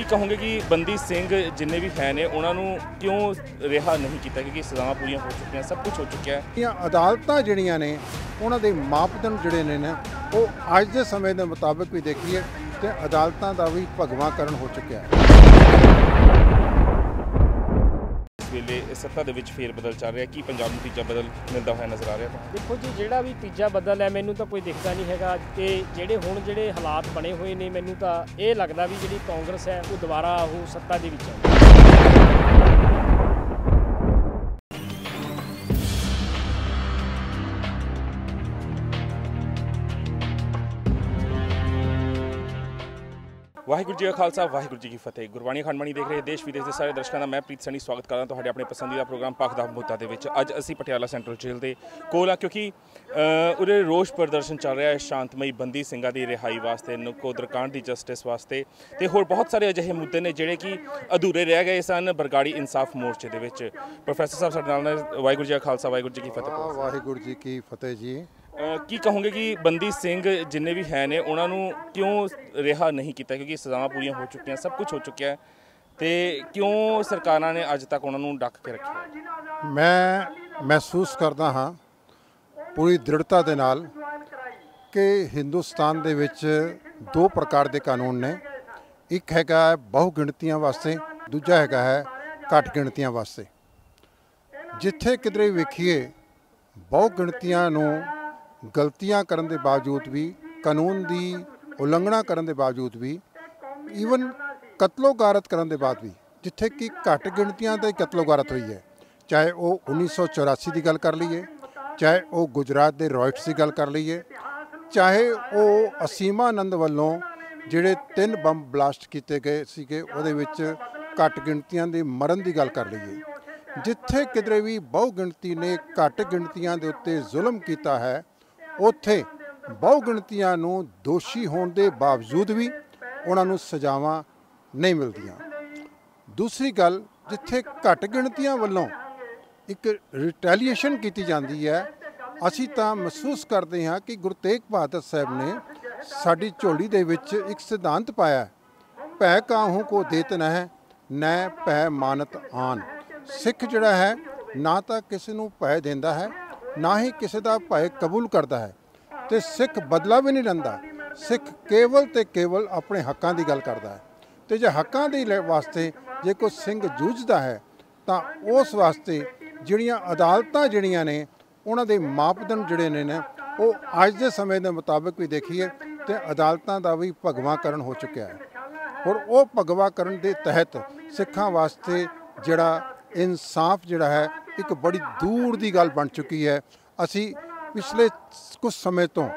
ਕੀ ਕਹੋਗੇ ਕਿ ਬੰਦੀ ਸਿੰਘ ਜਿੰਨੇ ਵੀ ਫੈਨ ਨੇ, ਉਹਨਾਂ ਨੂੰ ਕਿਉਂ ਰਿਹਾ ਨਹੀਂ ਕੀਤਾ? ਕਿਉਂਕਿ ਸਜ਼ਾਵਾਂ ਪੂਰੀਆਂ ਹੋ ਚੁੱਕੀਆਂ, ਸਭ ਕੁਝ ਹੋ ਚੁੱਕਿਆ ਹੈ। ਇਹ ਅਦਾਲਤਾਂ ਜਿਹੜੀਆਂ ਨੇ, ਉਹਨਾਂ ਦੇ ਮਾਪਦੰਡ ਜਿਹੜੇ ਨੇ ਨਾ, ਉਹ ਅੱਜ ਦੇ ਸਮੇਂ ਦੇ ਮੁਤਾਬਕ ਵੀ ਦੇਖੀਏ ਤੇ ਅਦਾਲਤਾਂ ਦਾ ਵੀ ਭਗਵਾਂਕਰਨ ਹੋ ਚੁੱਕਿਆ ਹੈ। ਇਸ ਵੇਲੇ ਸੱਤਾ ਦੇ ਵਿੱਚ ਫੇਰ ਬਦਲ ਚੱਲ ਰਿਹਾ। ਕੀ ਪੰਜਾਬ ਨੂੰ ਤੀਜਾ ਬਦਲ ਮਿਲਦਾ ਹੋਇਆ ਨਜ਼ਰ ਆ ਰਿਹਾ ਦੇਖੋ ਜੀ, ਜਿਹੜਾ ਵੀ ਤੀਜਾ ਬਦਲ ਹੈ, ਮੈਨੂੰ ਤਾਂ ਕੋਈ ਦਿਖਦਾ ਨਹੀਂ ਹੈਗਾ। ਤੇ ਜਿਹੜੇ ਹੁਣ ਜਿਹੜੇ ਹਾਲਾਤ ਬਣੇ ਹੋਏ ਨੇ, ਮੈਨੂੰ ਤਾਂ ਇਹ ਲੱਗਦਾ ਵੀ ਜਿਹੜੀ ਕਾਂਗਰਸ ਹੈ, ਉਹ ਦੁਬਾਰਾ ਉਹ ਸੱਤਾ ਦੇ ਵਿੱਚ ਆਊ ਵਾਹਿਗੁਰੂ ਜੀ ਕਾ ਖਾਲਸਾ ਵਾਹਿਗੁਰੂ ਜੀ ਕੀ ਫਤਿਹ। ਗੁਰਬਾਣੀ ਖੰਡਮਣੀ ਦੇਖ ਰਹੇ ਦੇਸ਼ ਵਿਦੇਸ਼ ਦੇ ਸਾਰੇ ਦਰਸ਼ਕਾਂ ਦਾ ਮੈਂ ਪ੍ਰੀਤ ਸਣੀ ਸਵਾਗਤ ਕਰਦਾ ਤੁਹਾਡੇ ਆਪਣੇ ਪਸੰਦੀਦਾ ਪ੍ਰੋਗਰਾਮ ਪੱਖ ਦਾ ਮੁੱਦਾ ਦੇ ਵਿੱਚ। ਅੱਜ ਅਸੀਂ ਪਟਿਆਲਾ ਸੈਂਟਰਲ ਜੇਲ੍ਹ ਦੇ ਕੋਲ ਆ ਕਿਉਂਕਿ ਅ, ਉਰੇ ਰੋਸ ਪ੍ਰਦਰਸ਼ਨ ਚੱਲ ਰਿਹਾ ਹੈ ਸ਼ਾਂਤਮਈ ਬੰਦੀ ਸਿੰਘਾਂ ਦੀ ਰਿਹਾਈ ਵਾਸਤੇ ਨਕੋਦਰ ਕਾਂਡ ਦੀ ਜਸਟਿਸ ਵਾਸਤੇ ਤੇ ਹੋਰ ਬਹੁਤ ਸਾਰੇ ਅਜਿਹੇ ਮੁੱਦੇ ਨੇ ਜਿਹੜੇ ਕਿ ਅਧੂਰੇ ਰਹਿ ਗਏ ਸਨ ਬਰਗਾੜੀ ਇਨਸਾਫ ਮੋਰਚੇ ਦੇ ਵਿੱਚ। ਪ੍ਰੋਫੈਸਰ ਸਾਹਿਬ ਸਾਡੇ ਨਾਲ ਵਾਹਿਗੁਰੂ ਜੀ ਕਾ ਖਾਲਸਾ ਵਾਹਿਗੁਰੂ ਜੀ ਕੀ ਫਤਿਹ। ਵਾਹਿਗੁਰੂ ਜੀ ਕੀ ਫਤਿਹ ਜੀ। ਕੀ ਕਹੋਗੇ ਕਿ ਬੰਦੀ ਸਿੰਘ ਜਿੰਨੇ ਵੀ ਹੈ ਨੇ, ਉਹਨਾਂ ਨੂੰ ਕਿਉਂ ਰਿਹਾ ਨਹੀਂ ਕੀਤਾ? ਕਿਉਂਕਿ ਸਜ਼ਾਵਾਂ ਪੂਰੀਆਂ ਹੋ ਚੁੱਕੀਆਂ, ਸਭ ਕੁਝ ਹੋ ਚੁੱਕਿਆ ਹੈ ਤੇ ਕਿਉਂ ਸਰਕਾਰਾਂ ਨੇ ਅੱਜ ਤੱਕ ਉਹਨਾਂ ਨੂੰ ਡੱਕ ਕੇ ਰੱਖਿਆ? ਮੈਂ ਮਹਿਸੂਸ ਕਰਦਾ ਹਾਂ ਪੂਰੀ ਦ੍ਰਿੜਤਾ ਦੇ ਨਾਲ ਕਿ ਹਿੰਦੁਸਤਾਨ ਦੇ ਵਿੱਚ ਦੋ ਪ੍ਰਕਾਰ ਦੇ ਕਾਨੂੰਨ ਨੇ। ਇੱਕ ਹੈਗਾ ਹੈ ਬਹੁ ਗਿਣਤੀਆਂ ਵਾਸਤੇ, ਦੂਜਾ ਹੈਗਾ ਹੈ ਘੱਟ ਗਿਣਤੀਆਂ ਵਾਸਤੇ। ਜਿੱਥੇ ਕਿਧਰੇ ਵੇਖੀਏ ਬਹੁ ਗਿਣਤੀਆਂ ਨੂੰ ਗਲਤੀਆਂ ਕਰਨ ਦੇ ਬਾਵਜੂਦ ਵੀ, ਕਾਨੂੰਨ ਦੀ ਉਲੰਘਣਾ ਕਰਨ ਦੇ ਬਾਵਜੂਦ ਵੀ ਈਵਨ ਕਤਲੋ ਗਾਰਤ ਕਰਨ ਦੇ ਬਾਅਦ ਵੀ, ਜਿੱਥੇ ਕਿ ਘੱਟ ਗਿਣਤੀਆਂ ਤੇ ਕਤਲੋਗਾਰਤ ਹੋਈ ਹੈ। ਚਾਹੇ ਉਹ 1984 ਦੀ ਗੱਲ ਕਰ ਲਈਏ, ਚਾਹੇ ਉਹ ਗੁਜਰਾਤ ਦੇ ਰੋਇਟਸ ਦੀ ਗੱਲ ਕਰ ਲਈਏ, ਚਾਹੇ ਉਹ ਅਸੀਮਾਨੰਦ ਵੱਲੋਂ ਜਿਹੜੇ ਤਿੰਨ ਬੰਬ ਬਲਾਸਟ ਕੀਤੇ ਗਏ ਸੀਗੇ, ਉਹਦੇ ਵਿੱਚ ਘੱਟ ਗਿਣਤੀਆਂ ਦੇ ਮਰਨ ਦੀ ਗੱਲ ਕਰ ਲਈਏ। ਜਿੱਥੇ ਕਿਧਰੇ ਵੀ ਬਹੁ ਗਿਣਤੀ ਨੇ ਘੱਟ ਗਿਣਤੀਆਂ ਦੇ ਉੱਤੇ ਜ਼ੁਲਮ ਕੀਤਾ ਹੈ ਉੱਥੇ ਬਹੁ ਗਿਣਤੀਆਂ ਨੂੰ ਦੋਸ਼ੀ ਹੋਣ ਦੇ ਬਾਵਜੂਦ ਵੀ ਉਹਨਾਂ ਨੂੰ ਸਜ਼ਾਵਾਂ ਨਹੀਂ ਮਿਲਦੀਆਂ। ਦੂਸਰੀ ਗੱਲ, ਜਿੱਥੇ ਘੱਟ ਗਿਣਤੀਆਂ ਵੱਲੋਂ ਇੱਕ ਰਿਟੈਲੀਏਸ਼ਨ ਕੀਤੀ ਜਾਂਦੀ ਹੈ, ਅਸੀਂ ਤਾਂ ਮਹਿਸੂਸ ਕਰਦੇ ਹਾਂ ਕਿ ਗੁਰੂ ਤੇਗ ਬਹਾਦਰ ਸਾਹਿਬ ਨੇ ਸਾਡੀ ਝੋਲੀ ਦੇ ਵਿੱਚ ਇੱਕ ਸਿਧਾਂਤ ਪਾਇਆ ਭੈ ਕਾਹੂ ਕੋ ਦੇਤ ਨ ਹੈ ਨੈ ਭੈ ਮਾਨਤ ਆਨ। ਸਿੱਖ ਜਿਹੜਾ ਹੈ, ਨਾ ਤਾਂ ਕਿਸੇ ਨੂੰ ਭੈ ਦਿੰਦਾ ਹੈ ਨਾ ਹੀ ਕਿਸੇ ਦਾ ਭੈ ਕਬੂਲ ਕਰਦਾ ਹੈ ਤੇ ਸਿੱਖ ਬਦਲਾ ਵੀ ਨਹੀਂ ਲੈਂਦਾ। ਸਿੱਖ ਕੇਵਲ ਤੇ ਕੇਵਲ ਆਪਣੇ ਹੱਕਾਂ ਦੀ ਗੱਲ ਕਰਦਾ ਹੈ। ਤੇ ਜੇ ਹੱਕਾਂ ਦੇ ਲੈ- ਵਾਸਤੇ ਜੇ ਕੋਈ ਸਿੰਘ ਜੂਝਦਾ ਹੈ, ਤਾਂ ਉਸ ਵਾਸਤੇ ਜਿਹੜੀਆਂ ਅਦਾਲਤਾਂ ਜਿਹੜੀਆਂ ਨੇ, ਉਹਨਾਂ ਦੇ ਮਾਪਦੰਡ ਜਿਹੜੇ ਨੇ ਨਾ, ਉਹ ਅੱਜ ਦੇ ਸਮੇਂ ਦੇ ਮੁਤਾਬਕ ਵੀ ਦੇਖੀਏ ਤੇ ਅਦਾਲਤਾਂ ਦਾ ਵੀ ਭਗਵਾਂਕਰਨ ਹੋ ਚੁੱਕਿਆ ਹੈ। ਔਰ ਉਹ ਭਗਵਾਂਕਰਨ ਦੇ ਤਹਿਤ ਸਿੱਖਾਂ ਵਾਸਤੇ ਜਿਹੜਾ ਇਨਸਾਫ ਜਿਹੜਾ ਹੈ ਇੱਕ ਬੜੀ ਦੂਰ ਦੀ ਗੱਲ ਬਣ ਚੁੱਕੀ ਹੈ। ਅਸੀਂ ਪਿਛਲੇ ਕੁਝ ਸਮੇਂ ਤੋਂ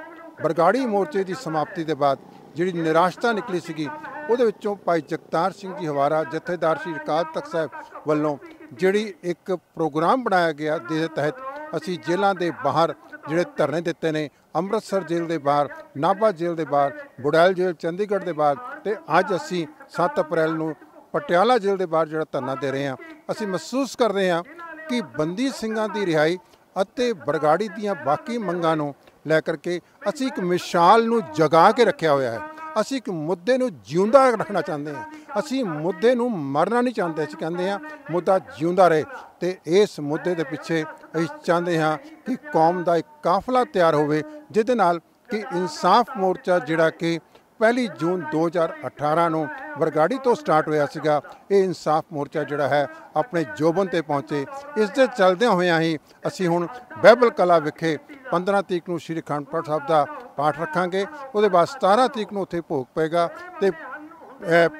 ਬਰਗਾੜੀ ਮੋਰਚੇ ਦੀ ਸਮਾਪਤੀ ਦੇ ਬਾਅਦ ਜਿਹੜੀ ਨਿਰਾਸ਼ਤਾ ਨਿਕਲੀ ਸੀਗੀ, ਉਹਦੇ ਵਿੱਚੋਂ ਭਾਈ ਜਗਤਾਰ ਸਿੰਘ ਜੀ ਹਵਾਰਾ, ਜਥੇਦਾਰ ਸ਼੍ਰੀ ਅਕਾਲ ਤਖਤ ਸਾਹਿਬ ਵੱਲੋਂ ਜਿਹੜੀ ਇੱਕ ਪ੍ਰੋਗਰਾਮ ਬਣਾਇਆ ਗਿਆ, ਜਿਹਦੇ ਤਹਿਤ ਅਸੀਂ ਜੇਲ੍ਹਾਂ ਦੇ ਬਾਹਰ ਜਿਹੜੇ ਧਰਨੇ ਦਿੱਤੇ ਨੇ, ਅੰਮ੍ਰਿਤਸਰ ਜੇਲ੍ਹ ਦੇ ਬਾਹਰ, ਨਾਭਾ ਜੇਲ੍ਹ ਦੇ ਬਾਹਰ, ਬੁੜੈਲ ਜੇਲ੍ਹ, ਚੰਡੀਗੜ੍ਹ ਦੇ ਬਾਹਰ ਤੇ ਅੱਜ ਅਸੀਂ 7 ਅਪ੍ਰੈਲ ਨੂੰ ਪਟਿਆਲਾ ਜੇਲ੍ਹ ਦੇ ਬਾਹਰ ਜਿਹੜਾ ਧਰਨਾ ਦੇ ਰਹੇ ਹਾਂ। ਅਸੀਂ ਮਹਿਸੂਸ ਕਰ ਰਹੇ ਹਾਂ ਕਿ ਬੰਦੀ ਸਿੰਘਾਂ ਦੀ ਰਿਹਾਈ ਅਤੇ ਬਰਗਾੜੀ ਦੀਆਂ ਬਾਕੀ ਮੰਗਾਂ ਨੂੰ ਲੈ ਕਰਕੇ ਅਸੀਂ ਇੱਕ ਮਿਸਾਲ ਨੂੰ ਜਗਾ ਕੇ ਰੱਖਿਆ ਹੋਇਆ ਹੈ। ਅਸੀਂ ਇੱਕ ਮੁੱਦੇ ਨੂੰ ਜਿਉਂਦਾ ਰੱਖਣਾ ਚਾਹੁੰਦੇ ਹਾਂ। ਅਸੀਂ ਮੁੱਦੇ ਨੂੰ ਮਰਨਾ ਨਹੀਂ ਚਾਹੁੰਦੇ। ਅਸੀਂ ਕਹਿੰਦੇ ਹਾਂ, ਮੁੱਦਾ ਜਿਉਂਦਾ ਰਹੇ ਤੇ ਇਸ ਮੁੱਦੇ ਦੇ ਪਿੱਛੇ ਅਸੀਂ ਚਾਹੁੰਦੇ ਹਾਂ ਕਿ ਕੌਮ ਦਾ ਇੱਕ ਕਾਫਲਾ ਤਿਆਰ ਹੋਵੇ, ਜਿਹਦੇ ਨਾਲ ਕਿ ਇਨਸਾਫ ਮੋਰਚਾ ਜਿਹੜਾ ਕਿ ਪਹਿਲੀ ਜੂਨ 2018 ਨੂੰ ਬਰਗਾੜੀ ਤੋਂ ਸਟਾਰਟ ਹੋਇਆ ਸੀਗਾ। ਇਹ ਇਨਸਾਫ ਮੋਰਚਾ ਜਿਹੜਾ ਹੈ, ਆਪਣੇ ਜੋਬਨ ਤੇ ਪਹੁੰਚੇ। ਇਸ ਦੇ ਚੱਲਦਿਆਂ ਹੋਇਆਂ ਹੀ ਅਸੀਂ ਹੁਣ ਬਹਿਬਲ ਕਲਾ ਵਿਖੇ 15 ਤਰੀਕ ਨੂੰ ਸ਼੍ਰੀ ਅਖੰਡ ਪਾਠ ਸਾਹਿਬ ਦਾ ਪਾਠ ਰੱਖਾਂਗੇ। ਉਹਦੇ ਬਾਅਦ 17 ਤਰੀਕ ਨੂੰ ਉੱਥੇ ਭੋਗ ਪਏਗਾ ਤੇ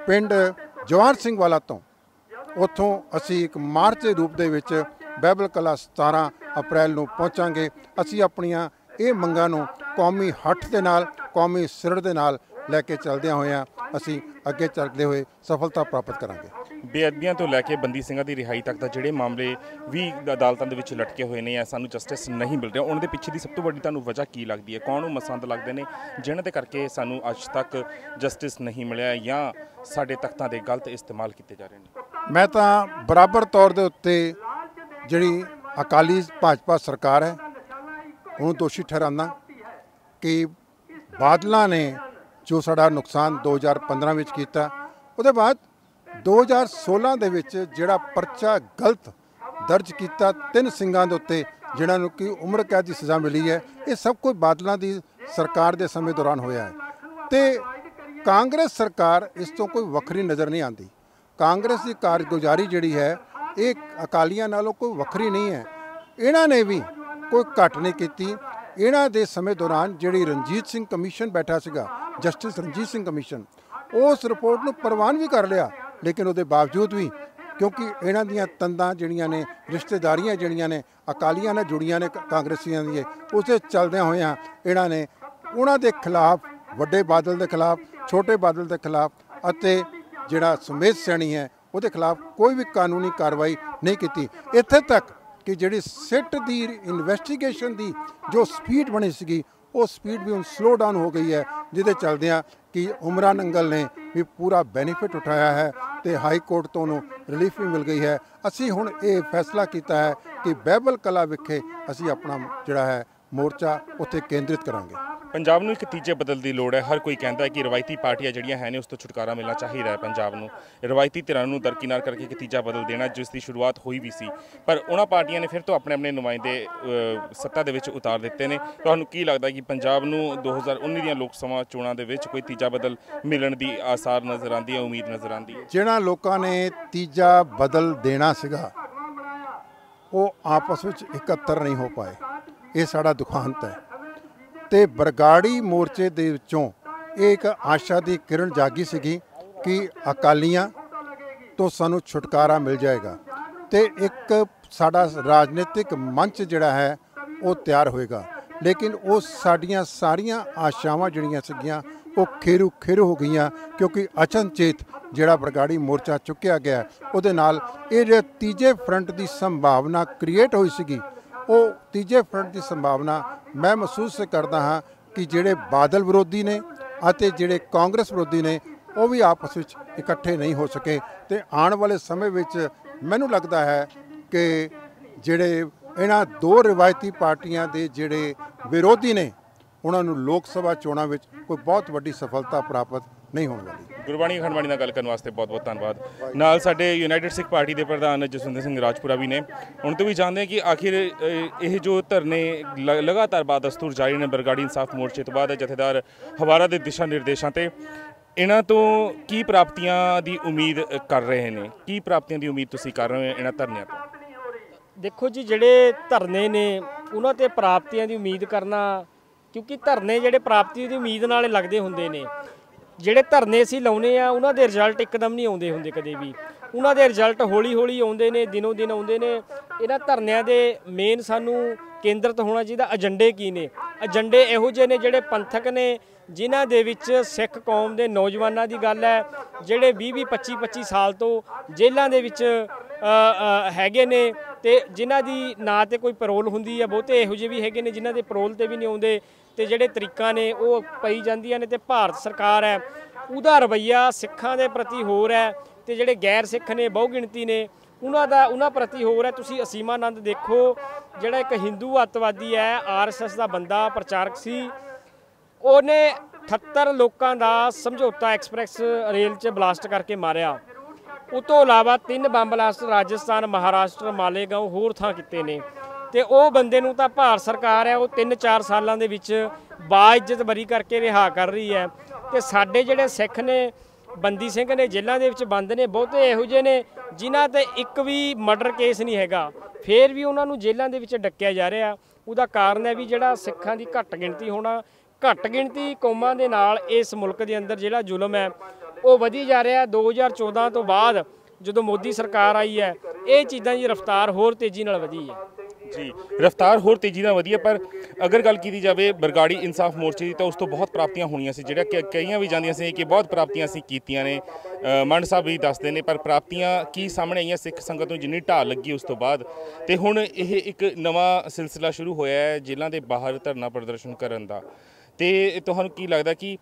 ਪਿੰਡ ਜਵਾਰ ਸਿੰਘ ਵਾਲਾ ਤੋਂ ਉੱਥੋਂ ਅਸੀਂ ਇੱਕ ਮਾਰਚ ਦੇ ਰੂਪ ਦੇ ਵਿੱਚ ਬਹਿਬਲ ਕਲਾ 17 ਅਪ੍ਰੈਲ ਨੂੰ ਪਹੁੰਚਾਂਗੇ। ਅਸੀਂ ਆਪਣੀਆਂ ਇਹ ਮੰਗਾਂ ਨੂੰ ਕੌਮੀ ਹੱਠ ਦੇ ਨਾਲ, ਕੌਮੀ ਸਿਰੜ ਦੇ ਨਾਲ ਲੈ ਕੇ ਚੱਲਦਿਆਂ ਹੋਇਆਂ ਅਸੀਂ ਅੱਗੇ ਚੱਲਦੇ ਹੋਏ ਸਫਲਤਾ ਪ੍ਰਾਪਤ ਕਰਾਂਗੇ। ਬੇਅਦਬੀਆਂ ਤੋਂ ਲੈ ਕੇ ਬੰਦੀ ਸਿੰਘਾਂ ਦੀ ਰਿਹਾਈ ਤੱਕ ਦਾ ਜਿਹੜੇ ਮਾਮਲੇ ਵੀ ਅਦਾਲਤਾਂ ਦੇ ਵਿੱਚ ਲਟਕੇ ਹੋਏ ਨੇ ਜਾਂ ਸਾਨੂੰ ਜਸਟਿਸ ਨਹੀਂ ਮਿਲ ਰਿਹਾ ਉਹਨਾਂ ਦੇ ਪਿੱਛੇ ਦੀ ਸਭ ਤੋਂ ਵੱਡੀ ਤੁਹਾਨੂੰ ਵਜ੍ਹਾ ਕੀ ਲੱਗਦੀ ਹੈ? ਕੌਣ ਉਹ ਮਸੰਦ ਲੱਗਦੇ ਨੇ ਜਿਨ੍ਹਾਂ ਦੇ ਕਰਕੇ ਸਾਨੂੰ ਅੱਜ ਤੱਕ ਜਸਟਿਸ ਨਹੀਂ ਮਿਲਿਆ ਜਾਂ ਸਾਡੇ ਤਖਤਾਂ ਦੇ ਗਲਤ ਇਸਤੇਮਾਲ ਕੀਤੇ ਜਾ ਰਹੇ ਨੇ? ਮੈਂ ਤਾਂ ਬਰਾਬਰ ਤੌਰ ਦੇ ਉੱਤੇ ਜਿਹੜੀ ਅਕਾਲੀ ਭਾਜਪਾ ਸਰਕਾਰ ਹੈ ਉਹਨੂੰ ਦੋਸ਼ੀ ਠਹਿਰਾਉਂਦਾ ਕਿ ਬਾਦਲਾਂ ਨੇ ਜੋ ਸਾਡਾ ਨੁਕਸਾਨ 2015 ਵਿੱਚ ਕੀਤਾ, ਉਹਦੇ ਬਾਅਦ 2016 ਦੇ ਵਿੱਚ ਜਿਹੜਾ ਪਰਚਾ ਗਲਤ ਦਰਜ ਕੀਤਾ ਤਿੰਨ ਸਿੰਘਾਂ ਦੇ ਉੱਤੇ, ਜਿਨ੍ਹਾਂ ਨੂੰ ਕਿ ਉਮਰ ਕੈਦ ਦੀ ਸਜ਼ਾ ਮਿਲੀ ਹੈ, ਇਹ ਸਭ ਕੁਝ ਬਾਦਲਾਂ ਦੀ ਸਰਕਾਰ ਦੇ ਸਮੇਂ ਦੌਰਾਨ ਹੋਇਆ ਹੈ। ਤੇ ਕਾਂਗਰਸ ਸਰਕਾਰ ਇਸ ਤੋਂ ਕੋਈ ਵੱਖਰੀ ਨਜ਼ਰ ਨਹੀਂ ਆਉਂਦੀ। ਕਾਂਗਰਸ ਦੀ ਕਾਰਗੁਜ਼ਾਰੀ ਜਿਹੜੀ ਹੈ, ਇਹ ਅਕਾਲੀਆਂ ਨਾਲੋਂ ਕੋਈ ਵੱਖਰੀ ਨਹੀਂ ਹੈ। ਇਹਨਾਂ ਨੇ ਵੀ ਕੋਈ ਘੱਟ ਨਹੀਂ ਕੀਤੀ। ਇਹਨਾਂ ਦੇ ਸਮੇਂ ਦੌਰਾਨ ਜਿਹੜੀ ਰਣਜੀਤ ਸਿੰਘ ਕਮਿਸ਼ਨ ਬੈਠਾ ਸੀਗਾ, ਜਸਟਿਸ ਰਣਜੀਤ ਸਿੰਘ ਕਮਿਸ਼ਨ, ਉਸ ਰਿਪੋਰਟ ਨੂੰ ਪ੍ਰਵਾਨ ਵੀ ਕਰ ਲਿਆ, ਲੇਕਿਨ ਉਹਦੇ ਬਾਵਜੂਦ ਵੀ ਕਿਉਂਕਿ ਇਹਨਾਂ ਦੀਆਂ ਤੰਦਾਂ ਜਿਹੜੀਆਂ ਨੇ, ਰਿਸ਼ਤੇਦਾਰੀਆਂ ਜਿਹੜੀਆਂ ਨੇ, ਅਕਾਲੀਆਂ ਨਾਲ ਜੁੜੀਆਂ ਨੇ ਕ- ਕਾਂਗਰਸੀਆਂ ਦੀਆਂ, ਉਸੇ ਚੱਲਦਿਆਂ ਹੋਇਆਂ ਇਹਨਾਂ ਨੇ ਉਹਨਾਂ ਦੇ ਖਿਲਾਫ, ਵੱਡੇ ਬਾਦਲ ਦੇ ਖਿਲਾਫ, ਛੋਟੇ ਬਾਦਲ ਦੇ ਖਿਲਾਫ ਅਤੇ ਜਿਹੜਾ ਸੁਮੇਧ ਸੈਣੀ ਹੈ, ਉਹਦੇ ਖਿਲਾਫ ਕੋਈ ਵੀ ਕਾਨੂੰਨੀ ਕਾਰਵਾਈ ਨਹੀਂ ਕੀਤੀ। ਇੱਥੇ ਤੱਕ ਕਿ ਜਿਹੜੀ ਸਿੱਟ ਦੀ ਇਨਵੈਸਟੀਗੇਸ਼ਨ ਦੀ ਜੋ ਸਪੀਡ ਬਣੀ ਸੀਗੀ, ਉਹ ਸਪੀਡ ਵੀ ਹੁਣ ਸਲੋ ਡਾਊਨ ਹੋ ਗਈ ਹੈ, ਜਿਹਦੇ ਚਲਦਿਆਂ ਕਿ ਉਮਰਾ ਨੰਗਲ ਨੇ ਵੀ ਪੂਰਾ ਬੈਨੀਫਿਟ ਉਠਾਇਆ ਹੈ ਤੇ ਹਾਈ ਕੋਰਟ ਤੋਂ ਉਹਨੂੰ ਰਿਲੀਫ ਵੀ ਮਿਲ ਗਈ ਹੈ। ਅਸੀਂ ਹੁਣ ਇਹ ਫੈਸਲਾ ਕੀਤਾ ਹੈ ਕਿ ਬਹਿਬਲ ਕਲਾ ਵਿਖੇ ਅਸੀਂ ਆਪਣਾ ਜਿਹੜਾ ਹੈ ਮੋਰਚਾ ਉੱਥੇ ਕੇਂਦਰਿਤ ਕਰਾਂਗੇ। ਪੰਜਾਬ ਨੂੰ ਇੱਕ ਤੀਜੇ ਬਦਲ ਦੀ ਲੋੜ ਹੈ। ਹਰ ਕੋਈ ਕਹਿੰਦਾ ਹੈ ਕਿ ਰਵਾਇਤੀ ਪਾਰਟੀਆਂ ਜਿਹੜੀਆਂ ਹੈ ਨੇ, ਉਸ ਤੋਂ ਛੁਟਕਾਰਾ ਮਿਲਣਾ ਚਾਹੀਦਾ ਹੈ ਪੰਜਾਬ ਨੂੰ। ਰਵਾਇਤੀ ਧਿਰਾਂ ਨੂੰ ਦਰਕਿਨਾਰ ਕਰਕੇ ਇੱਕ ਤੀਜਾ ਬਦਲ ਦੇਣਾ, ਜਿਸ ਦੀ ਸ਼ੁਰੂਆਤ ਹੋਈ ਵੀ ਸੀ। ਪਰ ਉਹਨਾਂ ਪਾਰਟੀਆਂ ਨੇ ਫਿਰ ਤੋਂ ਆਪਣੇ ਆਪਣੇ ਨੁਮਾਇੰਦੇ ਸੱਤਾ ਦੇ ਵਿੱਚ ਉਤਾਰ ਦਿੱਤੇ ਨੇ। ਤੁਹਾਨੂੰ ਕੀ ਲੱਗਦਾ ਕਿ ਪੰਜਾਬ ਨੂੰ 2019 ਦੀਆਂ ਲੋਕ ਸਭਾ ਚੋਣਾਂ ਦੇ ਵਿੱਚ ਕੋਈ ਤੀਜਾ ਬਦਲ ਮਿਲਣ ਦੀ ਆਸਾਰ ਨਜ਼ਰ ਆਉਂਦੀ ਹੈ, ਉਮੀਦ ਨਜ਼ਰ ਆਉਂਦੀ ਹੈ? ਜਿਹੜਾ ਲੋਕਾਂ ਨੇ ਤੀਜਾ ਬਦਲ ਦੇਣਾ ਸੀਗਾ, ਉਹ ਆਪਸ ਵਿੱਚ ਇਕੱਤਰ ਨਹੀਂ ਹੋ ਪਾਏ। ਇਹ ਸਾਡਾ ਦੁਖਾਂਤ ਹੈ। ਤੇ ਬਰਗਾੜੀ ਮੋਰਚੇ ਦੇ ਵਿੱਚੋਂ ਇਹ ਇੱਕ ਆਸ਼ਾ ਦੀ ਕਿਰਨ ਜਾਗੀ ਸੀਗੀ ਕਿ ਅਕਾਲੀਆਂ ਤੋਂ ਸਾਨੂੰ ਛੁਟਕਾਰਾ ਮਿਲ ਜਾਏਗਾ ਤੇ ਇੱਕ ਸਾਡਾ ਰਾਜਨੀਤਿਕ ਮੰਚ ਜਿਹੜਾ ਹੈ, ਉਹ ਤਿਆਰ ਹੋਏਗਾ। ਲੇਕਿਨ ਉਹ ਸਾਡੀਆਂ ਸਾਰੀਆਂ ਆਸ਼ਾਵਾਂ ਜਿਹੜੀਆਂ ਸੀਗੀਆਂ, ਉਹ ਖੇਰੂ ਖੇਰੂ ਹੋ ਗਈਆਂ ਕਿਉਂਕਿ ਅਚਨਚੇਤ ਜਿਹੜਾ ਬਰਗਾੜੀ ਮੋਰਚਾ ਚੁੱਕਿਆ ਗਿਆ, ਉਹਦੇ ਨਾਲ ਇਹ ਜਿਹੜੇ ਤੀਜੇ ਫਰੰਟ ਦੀ ਸੰਭਾਵਨਾ ਕ੍ਰੀਏਟ ਹੋਈ ਸੀਗੀ ਉਹ ਤੀਜੇ ਫਰੰਟ ਦੀ ਸੰਭਾਵਨਾ ਮੈਂ ਮਹਿਸੂਸ ਕਰਦਾ ਹਾਂ ਕਿ ਜਿਹੜੇ ਬਾਦਲ ਵਿਰੋਧੀ ਨੇ ਅਤੇ ਜਿਹੜੇ ਕਾਂਗਰਸ ਵਿਰੋਧੀ ਨੇ, ਉਹ ਵੀ ਆਪਸ ਵਿੱਚ ਇਕੱਠੇ ਨਹੀਂ ਹੋ ਸਕੇ। ਤੇ ਆਉਣ ਵਾਲੇ ਸਮੇਂ ਵਿੱਚ ਮੈਨੂੰ ਲੱਗਦਾ ਹੈ ਕਿ ਜਿਹੜੇ ਇਹਨਾਂ ਦੋ ਰਿਵਾਇਤੀ ਪਾਰਟੀਆਂ ਦੇ ਜਿਹੜੇ ਵਿਰੋਧੀ ਨੇ, ਉਹਨਾਂ ਨੂੰ ਲੋਕ ਸਭਾ ਚੋਣਾਂ ਵਿੱਚ ਕੋਈ ਬਹੁਤ ਵੱਡੀ ਸਫਲਤਾ ਪ੍ਰਾਪਤ ਨਹੀਂ ਹੋਣ ਵਾਲੀ। ਗੁਰਬਾਣੀ ਖੰਡਵਾਣੀ ਨਾਲ ਗੱਲ ਕਰਨ ਵਾਸਤੇ ਬਹੁਤ-ਬਹੁਤ ਧੰਨਵਾਦ। ਨਾਲ ਸਾਡੇ ਯੂਨਾਈਟਿਡ ਸਿੱਖ ਪਾਰਟੀ ਦੇ ਪ੍ਰਧਾਨ ਜਸਵਿੰਦਰ ਸਿੰਘ ਰਾਜਪੁਰਾ ਵੀ ਨੇ। ਹੁਣ ਤੋਂ ਵੀ ਜਾਣਦੇ ਹਾਂ ਕਿ ਆਖਿਰ ਇਹ ਜੋ ਧਰਨੇ ਲ- ਲਗਾਤਾਰ ਬਾਦਸਤੂਰ ਜਾਰੀ ਨੇ ਬਰਗਾੜੀ ਇਨਸਾਫ ਮੋਰਚੇ ਤੋਂ ਬਾਅਦ ਜਥੇਦਾਰ ਹਵਾਰਾ ਦੇ ਦਿਸ਼ਾ ਨਿਰਦੇਸ਼ਾਂ ਤੇ ਇਹਨਾਂ ਤੋਂ ਕੀ ਪ੍ਰਾਪਤੀਆਂ ਦੀ ਉਮੀਦ ਕਰ ਰਹੇ ਨੇ? ਕੀ ਪ੍ਰਾਪਤੀਆਂ ਦੀ ਉਮੀਦ ਤੁਸੀਂ ਕਰ ਰਹੇ ਹੋ ਇਹਨਾਂ ਧਰਨਿਆਂ ਤੋਂ? ਦੇਖੋ ਜੀ ਜਿਹੜੇ ਧਰਨੇ ਨੇ ਉਹਨਾਂ ਤੇ ਪ੍ਰਾਪਤੀਆਂ ਦੀ ਉਮੀਦ ਕਰਨਾ ਕਿਉਂਕਿ ਧਰਨੇ ਜਿਹੜੇ ਪ੍ਰਾਪਤੀ ਦੀ ਉਮੀਦ ਨਾਲ ਲੱਗਦੇ ਹੁੰਦੇ ਨੇ। ਜਿਹੜੇ ਧਰਨੇ ਅਸੀਂ ਲਾਉਨੇ ਆ, ਉਹਨਾਂ ਦੇ ਰਿਜ਼ਲਟ ਇੱਕਦਮ ਨਹੀਂ ਆਉਂਦੇ ਹੁੰਦੇ ਕਦੇ ਵੀ। ਉਹਨਾਂ ਦੇ ਰਿਜ਼ਲਟ ਹੌਲੀ ਹੌਲੀ ਆਉਂਦੇ ਨੇ, ਦਿਨੋਂ ਦਿਨ ਆਉਂਦੇ ਨੇ। ਇਹਨਾਂ ਧਰਨਿਆਂ ਦੇ ਮੇਨ ਸਾਨੂੰ ਕੇਂਦਰਿਤ ਹੋਣਾ ਚਾਹੀਦਾ ਏਜੰਡੇ ਕੀ ਨੇ? ਏਜੰਡੇ ਇਹੋ ਜਿਹੇ ਨੇ ਜਿਹੜੇ ਪੰਥਕ ਨੇ, ਜਿਨ੍ਹਾਂ ਦੇ ਵਿੱਚ ਸਿੱਖ ਕੌਮ ਦੇ ਨੌਜਵਾਨਾਂ ਦੀ ਗੱਲ ਹੈ, ਜਿਹੜੇ 20 20 25 25 ਸਾਲ ਤੋਂ ਜੇਲ੍ਹਾਂ ਦੇ ਵਿੱਚ ਹੈਗੇ ਨੇ ਤੇ ਜਿਨ੍ਹਾਂ ਦੀ ਨਾ ਤੇ ਕੋਈ ਪੈਰੋਲ ਹੁੰਦੀ ਹੈ ਬਹੁਤੇ ਇਹੋ ਜਿਹੇ ਵੀ ਹੈਗੇ ਨੇ ਜਿਨ੍ਹਾਂ ਦੇ ਪੈਰੋਲ ਤੇ ਵੀ ਨਹੀਂ ਆਉਂਦੇ। ਤੇ ਜਿਹੜੇ ਤਰੀਕਾਂ ਨੇ ਉਹ ਪਈ ਜਾਂਦੀਆਂ ਨੇ ਤੇ ਭਾਰਤ ਸਰਕਾਰ ਹੈ, ਉਹਦਾ ਰਵਈਆ ਸਿੱਖਾਂ ਦੇ ਪ੍ਰਤੀ ਹੋਰ ਹੈ ਤੇ ਜਿਹੜੇ ਗੈਰ ਸਿੱਖ ਨੇ ਬਹੁ ਗਿਣਤੀ ਨੇ, ਉਹਨਾਂ ਦਾ, ਉਹਨਾਂ ਪ੍ਰਤੀ ਹੋਰ ਹੈ। ਤੁਸੀਂ ਅਸੀਮਾਨੰਦ ਦੇਖੋ, ਜਿਹੜਾ ਇੱਕ ਹਿੰਦੂ ਅੱਤਵਾਦੀ ਹੈ ਆਰਐਸਐਸ ਦਾ ਬੰਦਾ, ਪ੍ਰਚਾਰਕ ਸੀ, ਉਹਨੇ 78 ਲੋਕਾਂ ਦਾ ਸਮਝੌਤਾ ਐਕਸਪ੍ਰੈਸ ਰੇਲ 'ਚ ਬਲਾਸਟ ਕਰਕੇ ਮਾਰਿਆ। ਉਹ ਤੋਂ ਇਲਾਵਾ ਤਿੰਨ ਬੰਬ ਬਲਾਸਟ ਰਾਜਸਥਾਨ, ਮਹਾਰਾਸ਼ਟਰ ਮਾਲੇਗਾਉਂ ਹੋਰ ਥਾਂ ਕੀਤੇ ਨੇ। ਤੇ ਉਹ ਬੰਦੇ ਨੂੰ ਤਾਂ ਭਾਰਤ ਸਰਕਾਰ ਹੈ, ਉਹ 3-4 ਸਾਲਾਂ ਦੇ ਵਿੱਚ ਬਾਇਜ਼ਤ ਬਰੀ ਕਰਕੇ ਰਿਹਾ ਕਰ ਰਹੀ ਹੈ। ਤੇ ਸਾਡੇ ਜਿਹੜੇ ਸਿੱਖ ਨੇ, ਬੰਦੀ ਸਿੰਘ ਨੇ ਜੇਲ੍ਹਾਂ ਦੇ ਵਿੱਚ ਬੰਦ ਨੇ, ਬਹੁਤੇ ਇਹੋ ਜਿਹੇ ਨੇ, ਜਿਨ੍ਹਾਂ ਤੇ ਇੱਕ ਵੀ ਮਰਡਰ ਕੇਸ ਨਹੀਂ ਹੈਗਾ। ਫੇਰ ਵੀ ਉਹਨਾਂ ਨੂੰ ਜੇਲ੍ਹਾਂ ਦੇ ਵਿੱਚ ਡੱਕਿਆ ਜਾ ਰਿਹਾ। ਉਹਦਾ ਕਾਰਨ ਹੈ ਵੀ ਜਿਹੜਾ ਸਿੱਖਾਂ ਦੀ ਘੱਟ ਗਿਣਤੀ ਹੋਣਾ, ਘੱਟ ਗਿਣਤੀ ਕੌਮਾਂ ਦੇ ਨਾਲ ਇਸ ਮੁਲਕ ਦੇ ਅੰਦਰ ਜਿਹੜਾ ਜ਼ੁਲਮ ਹੈ, ਉਹ ਵਧੀ ਜਾ ਰਿਹਾ। 2014 ਤੋਂ ਬਾਅਦ ਜਦੋਂ ਮੋਦੀ ਸਰਕਾਰ ਆਈ ਹੈ, ਇਹ ਚੀਜ਼ਾਂ ਦੀ ਰਫ਼ਤਾਰ ਹੋਰ ਤੇਜ਼ੀ ਨਾਲ ਵਧੀ ਹੈ। ਜੀ। ਰਫਤਾਰ ਹੋਰ ਤੇਜ਼ੀ ਨਾਲ ਵਧੀਆ ਪਰ ਅਗਰ ਗੱਲ ਕੀਤੀ ਜਾਵੇ ਬਰਗਾੜੀ ਇਨਸਾਫ ਮੋਰਚੇ ਦੀ ਤਾਂ ਉਸ ਤੋਂ ਬਹੁਤ ਪ੍ਰਾਪਤੀਆਂ ਹੋਣੀਆਂ ਸੀ ਜਿਹੜਾ ਕਿ ਕਈਆਂ ਵੀ ਜਾਂਦੀਆਂ ਸੀ ਕਿ ਬਹੁਤ ਪ੍ਰਾਪਤੀਆਂ ਅਸੀਂ ਕੀਤੀਆਂ ਨੇ। ਮੰਡ ਸਾਹਿਬ ਵੀ ਦੱਸਦੇ ਨੇ ਪਰ ਪ੍ਰਾਪਤੀਆਂ ਕੀ ਸਾਹਮਣੇ ਆਈਆਂ ਸਿੱਖ ਸੰਗਤ ਨੂੰ ਜਿੰਨੀ ਢਾਲ ਲੱਗੀ ਉਸ ਤੋਂ ਬਾਅਦ। ਤੇ ਹੁਣ ਇਹ ਇੱਕ ਨਵਾਂ ਸਿਲਸਿਲਾ ਸ਼ੁਰੂ ਹੋਇਆ ਹੈ ਜੇਲ੍ਹਾਂ ਦੇ ਬਾਹਰ ਧਰਨਾ ਪ੍ਰਦਰਸ਼ਨ ਕਰਨ ਦਾ। ਤੇ ਤੁਹਾਨੂੰ ਕੀ ਲੱਗਦਾ ਕਿ